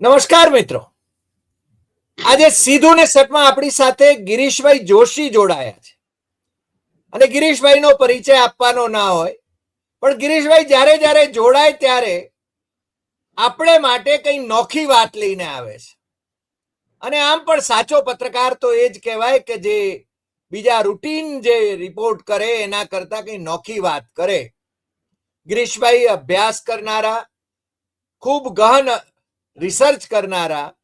નમસ્કાર મિત્રો. આજે સીધું ને સટમાં આપણી સાથે ગિરીશભાઈ જોશી જોડાયા છે. અને ગિરીશભાઈનો પરિચય આપવાનો ના હોય, પણ ગિરીશભાઈ જ્યારે જ્યારે જોડાય ત્યારે આપણે માટે કઈ નોખી વાત લઈને આવે છે. અને આમ પણ સાચો પત્રકાર તો એ જ કહેવાય કે જે બીજા રૂટીન જે રિપોર્ટ કરે એના કરતા કઈ નોખી વાત કરે. ગિરીશભાઈ અભ્યાસ કરનારા, ખૂબ ગહન રિસર્ચ કરનારા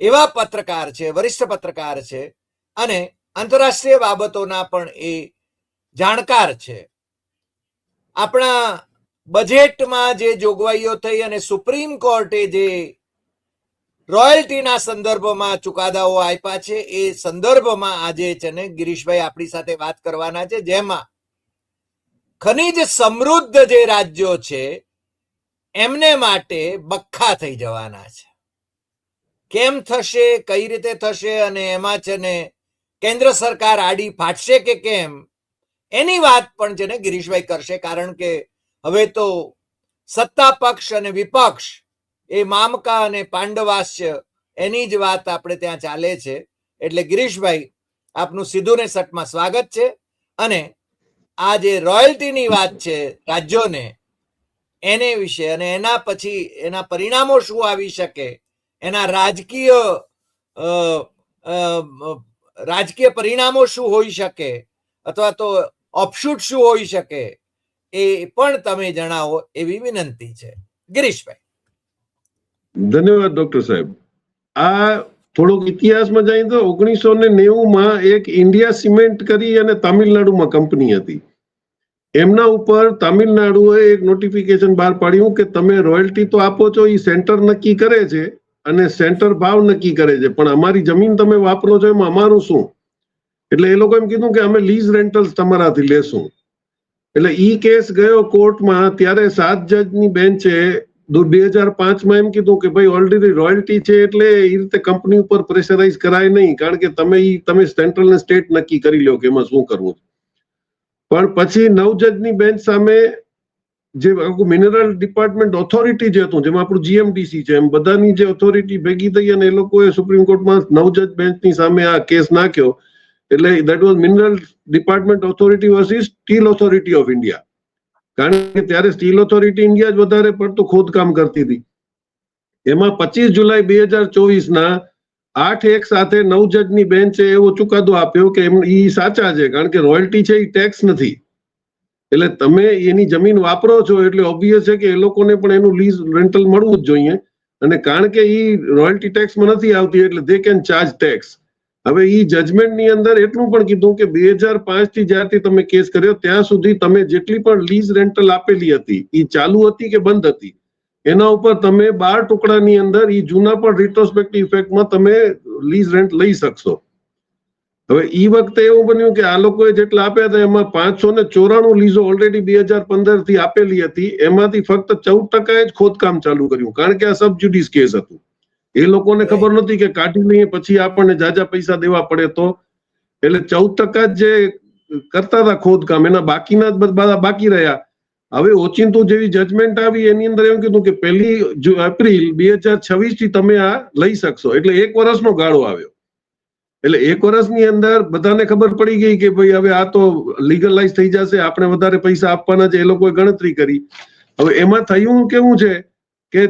એવા પત્રકાર છે, વરિષ્ઠ પત્રકાર છે અને આંતરરાષ્ટ્રીય બાબતોના પણ એ જાણકાર છે. આપણા બજેટમાં જે જોગવાઈઓ થઈ અને સુપ્રીમ કોર્ટે જે રોયલ્ટીના સંદર્ભમાં ચુકાદાઓ આપ્યા છે, એ સંદર્ભમાં આજે છે ને ગિરીશભાઈ આપણી સાથે વાત કરવાના છે, જેમાં ખનિજ સમૃદ્ધ જે રાજ્યો છે એમને માટે બખ્ખા થઈ જવાના છે. કેમ થશે, કઈ રીતે થશે અને એમાં છે ને કેન્દ્ર સરકાર આડી ફાટશે કે કેમ? એની વાત પણ છે ને ગિરીશભાઈ કરશે, કારણ કે હવે તો સત્તા પક્ષ અને વિપક્ષ, એ મામકા અને પાંડવાસ્ય એની જ વાત આપણે ત્યાં ચાલે છે. એટલે ગિરીશભાઈ, આપનું સીધું ને સટમાં સ્વાગત છે અને આ જે રોયલ્ટીની વાત છે રાજ્યોને એને વિશે અને એના પછી એના પરિણામો શું આવી શકે? એના રાજકીય રાજકીય પરિણામો શું હોઈ શકે? અથવા તો ઓપશૂટ શું હોઈ શકે? એ પણ તમે જણાવો એવી વિનંતી છે. ગિરીશભાઈ. ધન્યવાદ ડોક્ટર સાહેબ. આ થોડોક ઇતિહાસમાં જાય તો ઓગણીસો ને નેવું માં એક ઇન્ડિયા સિમેન્ટ કરી અને તામિલનાડુમાં કંપની હતી. એમના ઉપર તામિલનાડુએ એક નોટિફિકેશન બહાર પાડ્યું કે તમે રોયલ્ટી તો આપો છો એ સેન્ટર નક્કી કરે છે અને સેન્ટર ભાવ નક્કી કરે છે. પણ અમારી જમીન તમે વાપરો છો એમાં અમારું શું? એટલે એ લોકો એમ કીધું કે અમે લીઝ રેન્ટલ્સ તમારાથી લેશું. એટલે ઈ કેસ ગયો કોર્ટમાં, ત્યારે સાત જજની બેન્ચે બે હજાર પાંચમાં એમ કીધું કે ભાઈ ઓલરેડી રોયલ્ટી છે એટલે એ રીતે કંપની ઉપર પ્રેશરાઇઝ કરાય નહીં, કારણ કે તમે તમે સેન્ટ્રલ ને સ્ટેટ નક્કી કરી લો કે એમાં શું કરવું છે. પણ પછી નવ જજની બેન્ચ સામે જે મિનરલ ડિપાર્ટમેન્ટ ઓથોરિટી જે હતું, જેમાં આપણું જીએમડીસી છે, એમ બધાની જે ઓથોરિટી ભેગી થઈ અને એ લોકોએ સુપ્રીમ કોર્ટમાં નવ જજ બેન્ચની સામે આ કેસ નાખ્યો. એટલે that was mineral department authority versus steel authority of India કારણ કે ત્યારે સ્ટીલ ઓથોરિટી ઇન્ડિયા જ વધારે પડતું ખોદકામ કરતી હતી. એમાં પચીસ જુલાઈ બે હજાર ચોવીસના ના આઠ એક સાથે નવ જજની બેન્ચે એવો ચુકાદો આપ્યો કે એમ ઈ સાચા છે, કારણ કે રોયલ્ટી છે એ ટેક્સ નથી. એટલે તમે એની જમીન વાપરો છો, એટલે ઓબ્વિયસ છે કે એ લોકોને પણ એનું લીઝ રેન્ટલ મળવું જ જોઈએ. અને કારણ કે ઈ રોયલ્ટી ટેક્સમાં નથી આવતી, એટલે દે કેન ચાર્જ ટેક્સ હવે ઈ જજમેન્ટની અંદર એટલું પણ કીધું કે બે હજાર પાંચથી જ્યારથી તમે કેસ કર્યો, ત્યાં સુધી તમે જેટલી પણ લીઝ રેન્ટલ આપેલી હતી એ ચાલુ હતી કે બંધ હતી? એના ઉપર તમે બાર ટુકડાની અંદર એ જૂના પણ રિટ્રોસ્પેક્ટિવ ઇફેક્ટમાં તમે લીઝ રેન્ટ લઈ શકશો. હવે એ વખતે એવું બન્યું કે આ લોકોએ જેટલા આપ્યા હતા એમાં પાંચસો ને ચોરાણું લીઝો ઓલરેડી બે હજાર પંદરથી આપેલી હતી. એમાંથી ફક્ત ચૌદ ટકાએ જ ખોદકામ ચાલુ કર્યું. કારણ કે આ સબજ્યુડિસ કેસ હતું. એ લોકોને ખબર નહોતી કે કાઢી લઈએ પછી આપણને જાજા પૈસા દેવા પડે તો. એટલે ચૌદ ટકા જ જે કરતા હતા ખોદકામ, એના બાકીના જ બધા બાકી રહ્યા. હવે ઓચિંતો જેવી જજમેન્ટ આવી, એની અંદર એમ કીધું કે પહેલી એપ્રિલ બે હજાર છવ્વીસથી તમે આ લઈ શકશો. એટલે એક વર્ષનો ગાળો આવ્યો. એટલે એક વર્ષની અંદર બધાને ખબર પડી ગઈ કે ભાઈ હવે આ તો લીગલાઇઝ થઈ જશે, આપણે વધારે પૈસા આપવાના છે, એ લોકોએ ગણતરી કરી. હવે એમાં થયું કેવું છે કે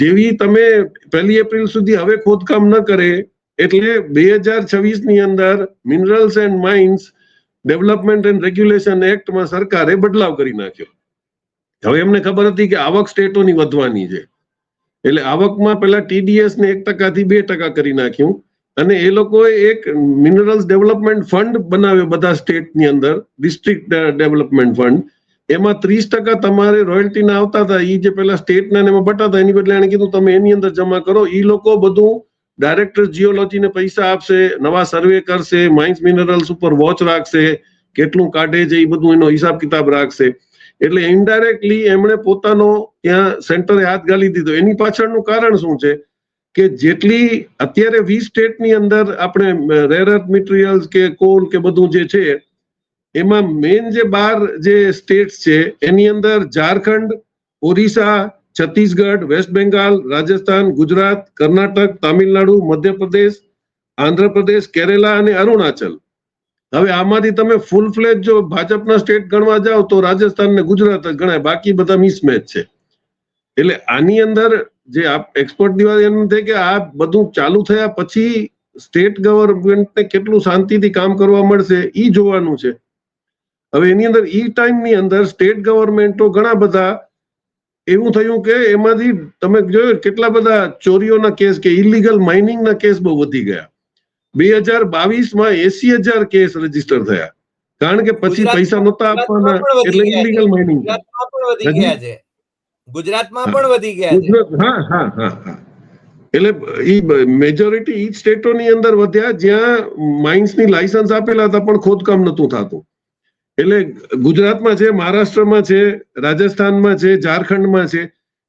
જેવી તમે પહેલી એપ્રિલ સુધી હવે ખોદકામ ન કરે, એટલે બે હજાર છવ્વીસની અંદર minerals and mines development and regulation એક્ટમાં સરકારે બદલાવ કરી નાખ્યો. હવે એમને ખબર હતી કે આવક સ્ટેટોની વધવાની છે. એટલે આવકમાં પેલા ટીડીએસ ને એક ટકાથી બે ટકા કરી નાખ્યું અને એ લોકોએ એક મિનરલ્સ ડેવલપમેન્ટ ફંડ બનાવ્યો બધા સ્ટેટની અંદર ડિસ્ટ્રિક્ટ ડેવલપમેન્ટ ફંડ એમાં ત્રીસ ટકા તમારે રોયલ્ટીના આવતા હતા. એ જે પેલા સ્ટેટના એમાં બટાતા, એની બદલે એને કીધું, તમે એની અંદર જમા કરો. એ લોકો બધું ડાયરેક્ટર જીઓલોજીને પૈસા આપશે, નવા સર્વે કરશે માઇન્સ મિનરલ્સ ઉપર વોચ રાખશે, કેટલું કાઢે છે એ બધું એનો હિસાબ કિતાબ રાખશે. એટલે ઇનડાયરેક્ટલી એમણે પોતાનો ત્યાં સેન્ટરે હાથ ગાલી દીધો. એની પાછળનું કારણ શું છે? કે જેટલી અત્યારે વીસ સ્ટેટની અંદર આપણે રેરર મટીરિયલ્સ કે કોલ કે બધું જે છે, એમાં મેઇન જે બાર જે સ્ટેટ્સ છે, એની અંદર ઝારખંડ, ઓરિસ્સા છત્તીસગઢ, વેસ્ટ બેંગાલ, રાજસ્થાન, ગુજરાત, કર્ણાટક, તામિલનાડુ, મધ્યપ્રદેશ, આંધ્રપ્રદેશ, કેરેલા અને અરુણાચલ. હવે આમાંથી તમે ફૂલ ફ્લેજ જો ભાજપના સ્ટેટ ગણવા જાઓ તો રાજસ્થાન ને ગુજરાત જ ગણાય. બાકી બધા મિસમેચ છે. એટલે આની અંદર જે એક્સપર્ટ દિવાળી એમ થાય કે આ બધું ચાલુ થયા પછી સ્ટેટ ગવર્મેન્ટને કેટલું શાંતિથી કામ કરવા મળશે એ જોવાનું છે. હવે એની અંદર ઈ ટાઈમની અંદર સ્ટેટ ગવર્મેન્ટો ઘણા બધા એવું થયું કે એમાંથી તમે જોયું કેટલા બધા ચોરીઓના કેસ કે ઇલીગલ માઇનિંગના કેસ બહુ વધી ગયા. બે હજાર બાવીસમાં એસી હજાર કેસ રજિસ્ટર થયા. કારણ કે પછી પૈસા નતા આપવાના એટલે ઇલીગલ માઇનિંગ ગુજરાતમાં પણ વધી ગયા ગુજરાતમાં પણ વધી ગયા ગુજરાત હા હા હા હા. એટલે ઈ મેજોરિટી ઈ સ્ટેટોની અંદર વધ્યા જ્યાં માઇન્સની લાયસન્સ આપેલા હતા પણ ખોદકામ નતું થતું. એટલે ગુજરાતમાં છે મહારાષ્ટ્રમાં છે રાજસ્થાનમાં છે ઝારખંડમાં છે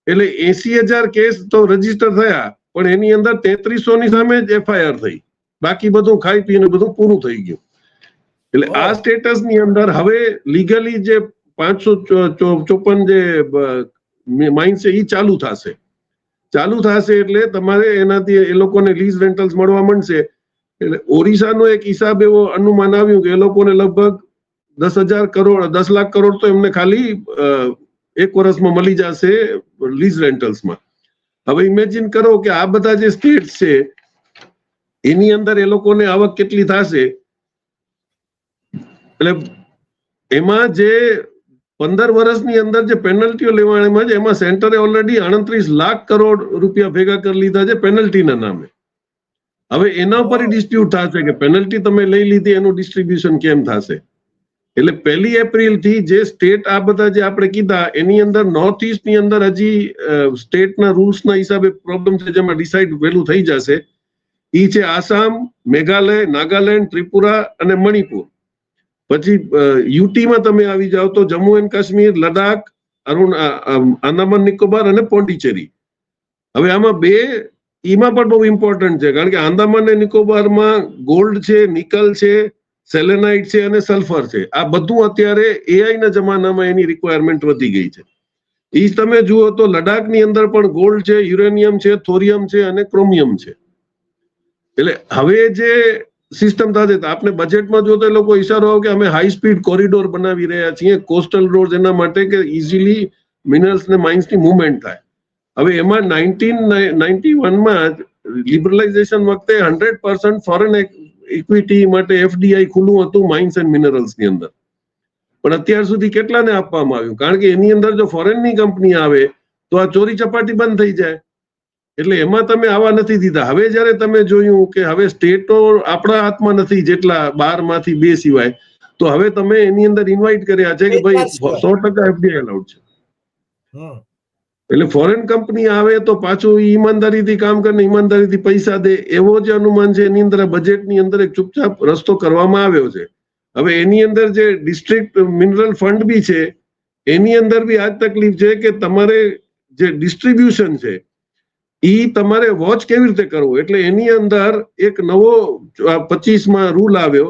એટલે એસી હજાર કેસ તો રજિસ્ટર થયા પણ એની અંદર તેત્રીસો ની સામે જ એફઆઈઆર થઈ. બાકી બધું ખાઈ પીને બધું પૂરું થઈ ગયું. એટલે આ સ્ટેટસની અંદર હવે લીગલી જે પાંચસો ચોપન જે માઇન્ડ છે એ ચાલુ થશે. ચાલુ થશે એટલે તમારે એનાથી એ લોકોને લીઝ રેન્ટલ્સ મળવા માંડશે. એટલે ઓરિસ્સાનો એક હિસાબ એવો અનુમાન આવ્યું કે એ લોકોને લગભગ દસ હજાર કરોડ, દસ લાખ કરોડ તો એમને ખાલી એક વર્ષમાં મળી જશે લીઝ રેન્ટલ્સમાં. હવે ઇમેજિન કરો કે આ બધા જે સ્ટેટ છે, એની અંદર એ લોકોને આવક કેટલી થશે? એટલે એમાં જે પંદર વર્ષની અંદર જે પેનલ્ટીઓ લેવાણીમાં છે એમાં સેન્ટરે ઓલરેડી આડત્રીસ લાખ કરોડ રૂપિયા ભેગા કરી લીધા છે પેનલ્ટીના નામે. હવે એના ઉપર ડિસ્પ્યુટ થશે કે પેનલ્ટી તમે લઈ લીધી, એનું ડિસ્ટ્રીબ્યુશન કેમ થશે? એટલે પહેલી એપ્રિલથી જે સ્ટેટ આ બધા જે આપણે કીધા, એની અંદર નોર્થ ઇસ્ટની અંદર હજી સ્ટેટના રૂલ્સના હિસાબે પ્રોબ્લેમ છે, જેમાં ડિસાઇડ વહેલું થઈ જશે. ઈ છે આસામ, મેઘાલય, નાગાલેન્ડ, ત્રિપુરા અને મણિપુર. પછી યુટીમાં તમે આવી જાઓ તો જમ્મુ એન્ડ કાશ્મીર લદાખ અરુણ આંદામાન, નિકોબાર અને પોંડિચેરી. હવે આમાં બે એમાં પણ બહુ ઇમ્પોર્ટન્ટ છે. કારણ કે આંદામાન અને નિકોબારમાં ગોલ્ડ છે, નિકલ છે સેલેનાઇટ છે અને સલ્ફર છે. આ બધું અત્યારે એઆઈ ના જમાનામાં એની રિક્વાયરમેન્ટ વધી ગઈ છે. એ તમે જુઓ તો લડાખની અંદર પણ ગોલ્ડ છે યુરેનિયમ છે થોરિયમ છે અને ક્રોમિયમ છે. એટલે હવે જે સિસ્ટમ થશે આપણે બજેટમાં જો એ લોકો ઈશારો આવે કે અમે હાઈ સ્પીડ કોરિડોર બનાવી રહ્યા છીએ કોસ્ટલ રોડ એના માટે કે ઇઝીલી મિનરલ્સ ને માઇન્સની મુવમેન્ટ થાય. હવે એમાં નાઇન્ટીન નાઇન્ટી વનમાં લિબરલાઇઝેશન વખતે હંડ્રેડ પર્સન્ટ ફોરેન ઇક્વિટી માટે એફડીઆઈ ખુલ્લું હતું માઇન્સ એન્ડ મિનરલ્સની અંદર. પણ અત્યાર સુધી કેટલાને આપવામાં આવ્યું? કારણ કે એની અંદર જો ફોરેનની કંપની આવે તો આ ચોરી ચપાટી બંધ થઈ જાય. એટલે એમાં તમે આવા નથી દીધા. હવે જયારે તમે જોયું કે હવે સ્ટેટો આપણા હાથમાં નથી જેટલા બારમાંથી બે સિવાય તો હવે તમે એની અંદર ઇન્વાઇટ કર્યા છે કે ભાઈ સો ટકા એફડીઆઈ અલાઉડ છે. એટલે ફોરેન કંપની આવે તો પાછું ઈમાનદારીથી કામ કરીને ઈમાનદારીથી પૈસા દે, એવો જે અનુમાન છે. એની અંદર બજેટની અંદર એક ચૂપચાપ રસ્તો કરવામાં આવ્યો છે. હવે એની અંદર જે ડિસ્ટ્રિક્ટ મિનરલ ફંડ બી છે, એની અંદર બી આ તકલીફ છે કે તમારે જે ડિસ્ટ્રીબ્યુશન છે એ તમારે વોચ કેવી રીતે કરવું? એટલે એની અંદર એક નવો પચીસમાં રૂલ આવ્યો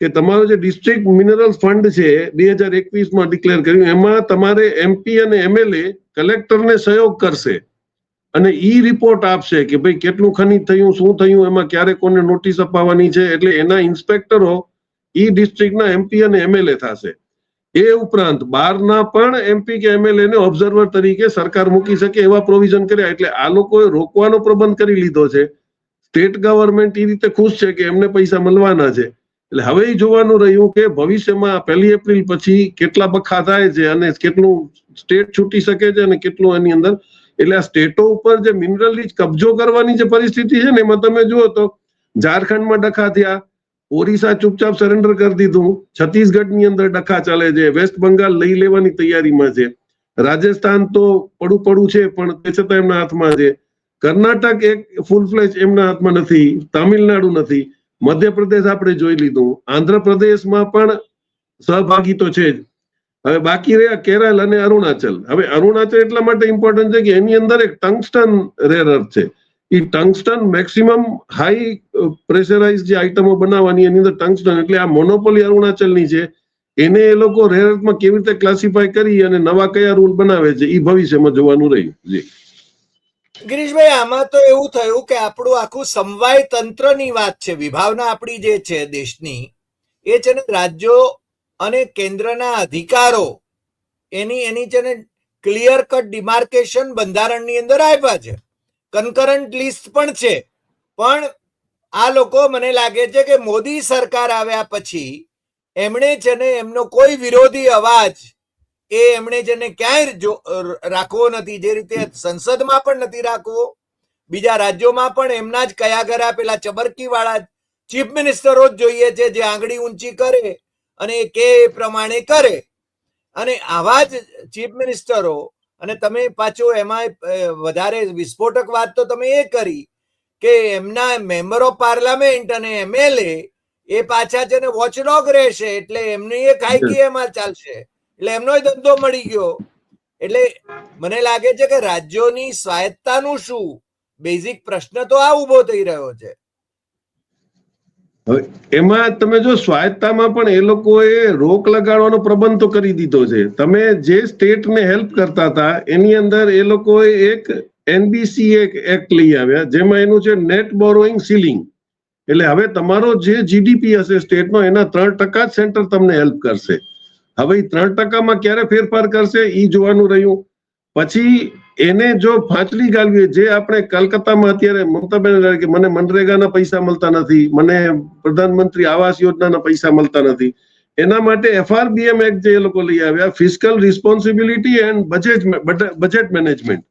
કે તમારો જે ડિસ્ટ્રિક્ટ મિનરલ ફંડ છે, બે હજાર એકવીસમાં ડિક્લેર કર્યું, એમાં તમારે એમપી અને એમએલએ કલેક્ટરને સહયોગ કરશે. અને ઈ રિપોર્ટ આપશે કે ભાઈ કેટલું ખનિજ થયું, શું થયું, એમાં ક્યારે કોને નોટિસ અપાવવાની છે, એટલે એના ઇન્સ્પેક્ટરો ઈ ડિસ્ટ્રિક્ટના એમપી અને એમએલએ થશે. એ ઉપરાંત બહારના પણ એમપી કે એમએલએ ને ઓબ્ઝર્વર તરીકે સરકાર મૂકી શકે એવા પ્રોવિઝન કર્યા, એટલે આ લોકોએ રોકવાનો પ્રબંધ કરી લીધો છે. સ્ટેટ ગવર્મેન્ટ એ રીતે ખુશ છે કે એમને પૈસા મળવાના છે. એટલે હવે જોવાનું રહ્યું કે ભવિષ્યમાં પહેલી એપ્રિલ પછી કેટલા બખા થાય છે અને કેટલું સ્ટેટ છૂટી શકે છે અને કેટલું એની અંદર. એટલે આ સ્ટેટો ઉપર જે મિનરલ કબજો કરવાની જે પરિસ્થિતિ છે ને એમાં તમે જુઓ તો ઝારખંડમાં ડખા થયા. ઓરિસ્સા ચૂપચાપ સરેન્ડર કરી દીધું. છત્તીસગઢની અંદર ડખા ચાલે છે. વેસ્ટ બંગાળ લઈ લેવાની તૈયારીમાં છે. રાજસ્થાન તો પડું પડું છે પણ તે છતાં એમના હાથમાં છે. કર્ણાટક એક ફૂલ ફ્લેજ એમના હાથમાં નથી. તામિલનાડુ નથી. મધ્યપ્રદેશ આપણે જોઈ લીધું. આંધ્રપ્રદેશમાં પણ સહભાગી તો છે જ. હવે બાકી રહ્યા કેરળ અને અરુણાચલ. હવે અરુણાચલ એટલા માટે ઇમ્પોર્ટન્ટ છે કે એની અંદર એક ટંગસ્ટન રેર છે. એ ટંગસ્ટન મેક્સિમમ હાઈ પ્રેશરાઇઝ જે આઈટમો બનાવવાની એની અંદર ટંગસ્ટન એટલે આ મોનોપોલી અરુણાચલની છે. એને એ લોકો રેરતમાં કેવી રીતે ક્લાસિફાય કરી અને નવા કયા રૂલ બનાવે છે એ ભવિષ્યમાં જોવાનું રહ્યું. જી. ગિરીશભાઈ, આમાં તો એવું થયું કે આપણું આખું સમવાય તંત્રની વાત છે. વિભાવના આપણી જે છે દેશની, એ છે ને રાજ્યો અને કેન્દ્રના અધિકારો, એની એની છે ને ક્લિયર કટ ડિમાર્કેશન બંધારણની અંદર આપ્યા છે. કન્કરન્ટ લિસ્ટ પણ છે. પણ આ લોકો મને લાગે છે કે મોદી સરકાર આવ્યા પછી એમણે છે ને એમનો કોઈ વિરોધી અવાજ એ એમણે જેને ક્યાંય રાખવો નથી, જે રીતે સંસદમાં પણ નથી રાખવો, બીજા રાજ્યોમાં પણ એમના જ કયા કયા પેલા ચબરકી વાળા ચીફ મિનિસ્ટરો જ જોઈએ છે, જે આંગળી ઊંચી કરે અને કે પ્રમાણે કરે. અને આવા જ ચીફ મિનિસ્ટરો, અને તમે પાછો એમાં વધારે વિસ્ફોટક વાત તો તમે એ કરી કે એમના મેમ્બર ઓફ પાર્લામેન્ટ અને એમએલએ એ પાછા છે ને વોચડોગ રહેશે, એટલે એમની એ ખાઈકી એમાં ચાલશે. એટલે એમનો ધંધો મળી ગયો. એટલે મને લાગે છે કે રાજ્યોની સ્વાયત્તાનું શું? બેઝિક પ્રશ્ન તો આ ઊભો થઈ રહ્યો છે. એમાં તમે જો સ્વાયત્તામાં પણ એ લોકોએ રોક લગાડવાનો પ્રબંધ તો કરી દીધો છે. તમે જે સ્ટેટને હેલ્પ કરતા હતા, એની અંદર એ લોકોએ એક એનબીસી એક એક્ટ લઈ આવ્યા, જેમાં એનું છે નેટ બોરોઈંગ સીલિંગ. એટલે હવે તમારો જે જીડીપી હશે સ્ટેટનો, એના ત્રણ ટકા જ સેન્ટર તમને હેલ્પ કરશે. હવે ત્રણ ટકામાં ક્યારે ફેરફાર કરશે એ જોવાનું રહ્યું. પછી એને જો ફાંચલી ગાળવી જે આપણે કલકત્તામાં અત્યારે મમતાબેન કે મને મનરેગાના પૈસા મળતા નથી, મને પ્રધાનમંત્રી આવાસ યોજનાના પૈસા મળતા નથી. એના માટે એફઆરબીએમ એક્ટ જે એ લોકો લઈ આવ્યા, fiscal responsibility and budget budget management.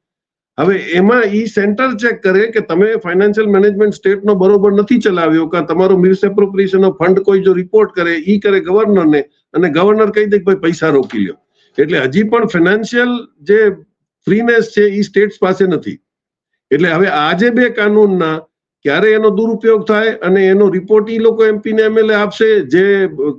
હવે એમાં ઈ સેન્ટર ચેક કરે કે તમે ફાઇનાન્શિયલ મેનેજમેન્ટ સ્ટેટનો બરોબર નથી ચલાવ્યો કે તમારો મિસએપ્રોપ્રિએશન ઓફ ફંડ કોઈ જો રિપોર્ટ કરે, ઈ કરે ગવર્નરને અને ગવર્નર કહી દે કે ભાઈ પૈસા રોકી લ્યો. એટલે હજી પણ ફાઇનાન્શિયલ જે ફ્રીનેસ છે એ સ્ટેટ્સ પાસે નથી. એટલે હવે આજે બે કાનૂનના ક્યારે એનો દુરુપયોગ થાય અને એનો રિપોર્ટ ઈ લોકો એમપી ને એમએલએ આપશે, જે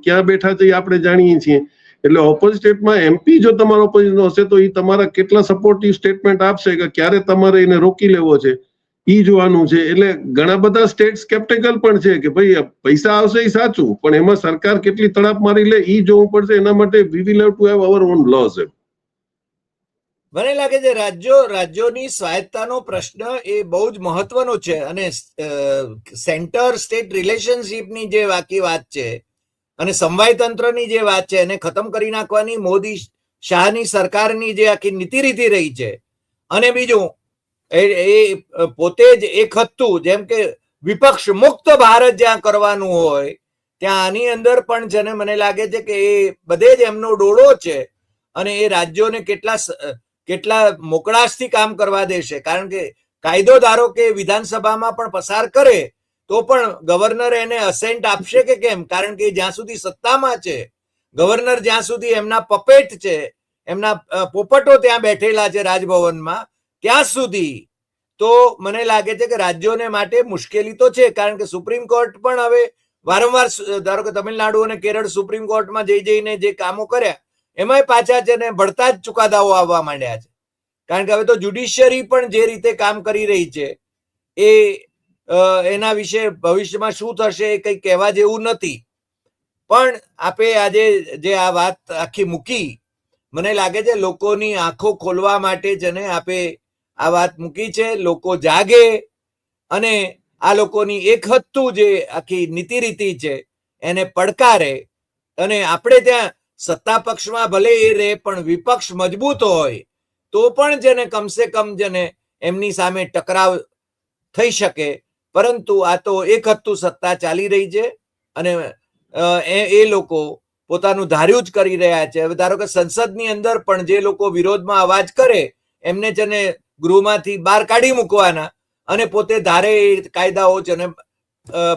ક્યાં બેઠા છે એ આપણે જાણીએ છીએ. એટલે ઓપોઝિટ એમપી જો તમારો ઓપોઝિશન હશે, તો એ તમારા કેટલા સપોર્ટિવ સ્ટેટમેન્ટ આપશે કે ક્યારે તમારે એને રોકી લેવો છે? એ જોવાનું છે. એટલે ઘણા બધા સ્ટેટ સ્કેપ્ટિકલ પણ છે કે ભાઈ પૈસા આવશે એ સાચું, પણ એમાં સરકાર કેટલી તડાપ મારી લે એ જોવું પડશે. એના માટે we will have to have our own એમ. મને લાગે છે રાજ્યો, રાજ્યોની સ્વાયત્તાનો પ્રશ્ન એ બહુ જ મહત્વનો છે. અને સેન્ટર સ્ટેટ રિલેશનશીપની જે બાકી વાત છે અને સમવાય તંત્રની જે વાત છે એને ખતમ કરી નાખવાની મોદી શાહની સરકારની જે આખી નીતિ રીતિ રહી છે. અને બીજું, એ પોતે જ એક હતું જેમ કે વિપક્ષ મુક્ત ભારત જ્યાં કરવાનું હોય, ત્યાં આની અંદર પણ જેને મને લાગે છે કે એ બધે જ એમનો ડોળો છે અને એ રાજ્યોને કેટલા કેટલા મોકળાશથી કામ કરવા દેશે. કારણ કે કાયદો ધારો કે વિધાનસભામાં પણ પસાર કરે તો પણ ગવર્નર એને અસેન્ટ આપશે કે કેમ? કારણ કે જ્યાં સુધી સત્તામાં છે, ગવર્નર જ્યાં સુધી એમના પપેટ છે, એમના પોપટો ત્યાં બેઠેલા છે રાજભવનમાં, ત્યાં સુધી તો મને લાગે છે કે રાજ્યોને માટે મુશ્કેલી તો છે, કારણ કે સુપ્રીમ કોર્ટ પણ હવે વારંવાર ધારો કે તમિલનાડુ અને કેરળ સુપ્રીમ કોર્ટમાં જઈ જઈને જે કામો કર્યા, એમાંય પાછા છે ને ભળતા જ ચુકાદાઓ આવવા માંડ્યા છે. કારણ કે હવે તો જ્યુડિશિયરી પણ જે રીતે કામ કરી રહી છે, એ એના વિશે ભવિષ્યમાં શું થશે એ કંઈ કહેવા જેવું નથી. પણ આપે આજે જે આ વાત આખી મૂકી, મને લાગે છે લોકોની આંખો ખોલવા માટે જેને આપે આ વાત મૂકી છે, લોકો જાગે અને આ લોકોની એક હત્તું જે આખી નીતિ રીતિ છે એને પડકારે અને આપણે ત્યાં સત્તા પક્ષમાં ભલે એ રહે પણ વિપક્ષ મજબૂત હોય, તો પણ જેને કમસે કમ જેને એમની સામે ટકરાવ થઈ શકે પરંતુ આ તો એક હત્તું સત્તા ચાલી રહી છે અને એ લોકો પોતાનું ધાર્યું જ કરી રહ્યા છે. હવે ધારો કે સંસદની અંદર પણ જે લોકો વિરોધમાં અવાજ કરે, એમને જેને ગૃહમાંથી બહાર કાઢી મૂકવાના અને પોતે ધારે કાયદાઓ છે અને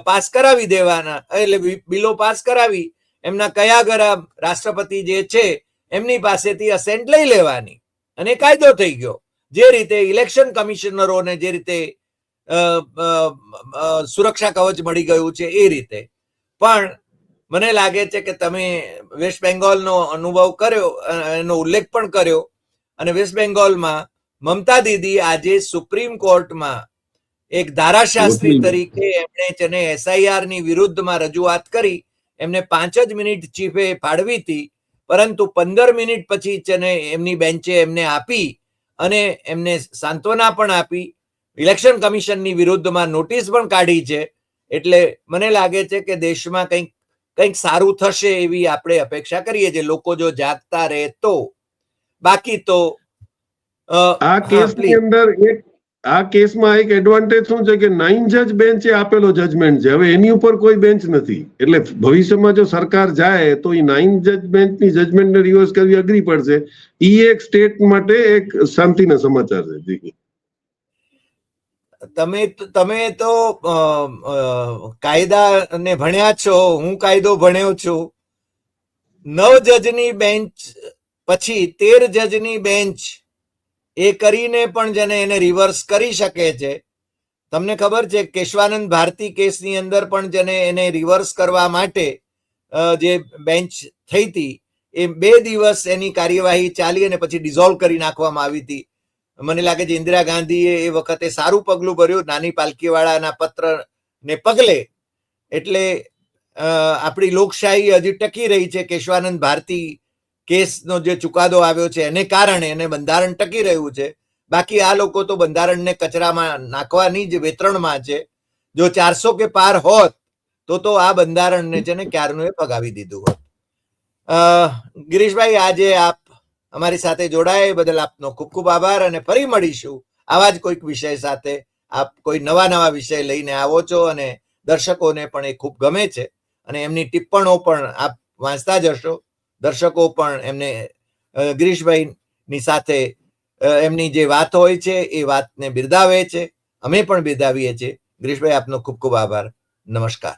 પાસ કરાવી દેવાના, એટલે બિલો પાસ કરાવી, એમના કયા ગરા રાષ્ટ્રપતિ જે છે, એમની પાસેથી અસેન્ટ લઈ લેવાની. અને કાયદો થઈ ગયો. જે રીતે ઇલેક્શન કમિશનરોને જે રીતે સુરક્ષા કવચ મળી ગયું છે એ રીતે. પણ મને લાગે છે કે તમે વેસ્ટ બેંગોલનો અનુભવ કર્યો એનો ઉલ્લેખ પણ કર્યો અને વેસ્ટ બેંગોલમાં મમતા દીદી આજે સુપ્રીમ કોર્ટમાં એક ધારાશાસ્ત્રી. તરીકે એમણે છે ને એસઆઈઆરની વિરુદ્ધમાં રજૂઆત કરી. એમને પાંચ જ મિનિટ ચીફે ફાળવી હતી પરંતુ પંદર મિનિટ પછી છે એમની બેન્ચે એમને આપી અને એમને સાંત્વના પણ આપી. ઇલેક્શન કમિશનની વિરુદ્ધમાં નોટિસ પણ કાઢી છે. એટલે મને લાગે છે કે દેશમાં કંઈક કંઈક સારું થશે એવી આપણે અપેક્ષા કરીએ છીએ. લોકો જો જાગતા રહે તો. બાકી તો આ કેસની અંદર એક આ કેસમાં એક એડવાન્ટેજ શું છે કે નાઇન જજ બેન્ચે આપેલો જજમેન્ટ છે. હવે એની ઉપર કોઈ બેન્ચ નથી. એટલે ભવિષ્યમાં જો સરકાર જાય તો એ નાઇન જજ બેન્ચની જજમેન્ટને રિવર્સ કરવી અઘરી પડશે. ઈ એક સ્ટેટ માટે એક શાંતિના સમાચાર છે. તમે તમે તો કાયદાને ભણ્યા છો, હું કાયદો ભણ્યો છું. નવ જજની બેન્ચ પછી તેર જજની બેન્ચ એ કરીને પણ જેને એને રિવર્સ કરી શકે છે. તમને ખબર છે, કેશવાનંદ ભારતી કેસની અંદર પણ જેને એને રિવર્સ કરવા માટે જે બેન્ચ થઈ હતી, એ બે દિવસ એની કાર્યવાહી ચાલી અને પછી ડિઝોલ્વ કરી નાખવામાં આવી હતી. મને લાગે છે ઇન્દિરા ગાંધીએ એ વખતે સારું પગલું ભર્યું નાની પાલકીવાળાના પત્ર ને પગલે. એટલે આપણી લોકશાહી હજી ટકી રહી છે કેશવાનંદ ભારતી કેસનો જે ચુકાદો આવ્યો છે એને કારણે એને બંધારણ ટકી રહ્યું છે. બાકી આ લોકો તો બંધારણને કચરામાં નાખવાની જ વેતરણમાં છે. જો ચારસો કે પાર હોત, તો તો આ બંધારણને છે ને ક્યારનું એ પગાવી દીધું હોત. ગિરીશભાઈ, આજે આપ અમારી સાથે જોડાયા એ બદલ આપનો ખૂબ ખૂબ આભાર અને ફરી મળીશું આવા જ કોઈક વિષય સાથે. આપ કોઈ નવા નવા વિષય લઈને આવો છો અને દર્શકોને પણ એ ખૂબ ગમે છે. અને એમની ટિપ્પણો પણ આપ વાંચતા જશો દર્શકો પણ એમને ગિરીશભાઈની સાથે એમની જે વાત હોય છે એ વાતને બિરદાવે છે. અમે પણ બિરદાવીએ છીએ. ગિરીશભાઈ આપનો ખૂબ ખૂબ આભાર. નમસ્કાર.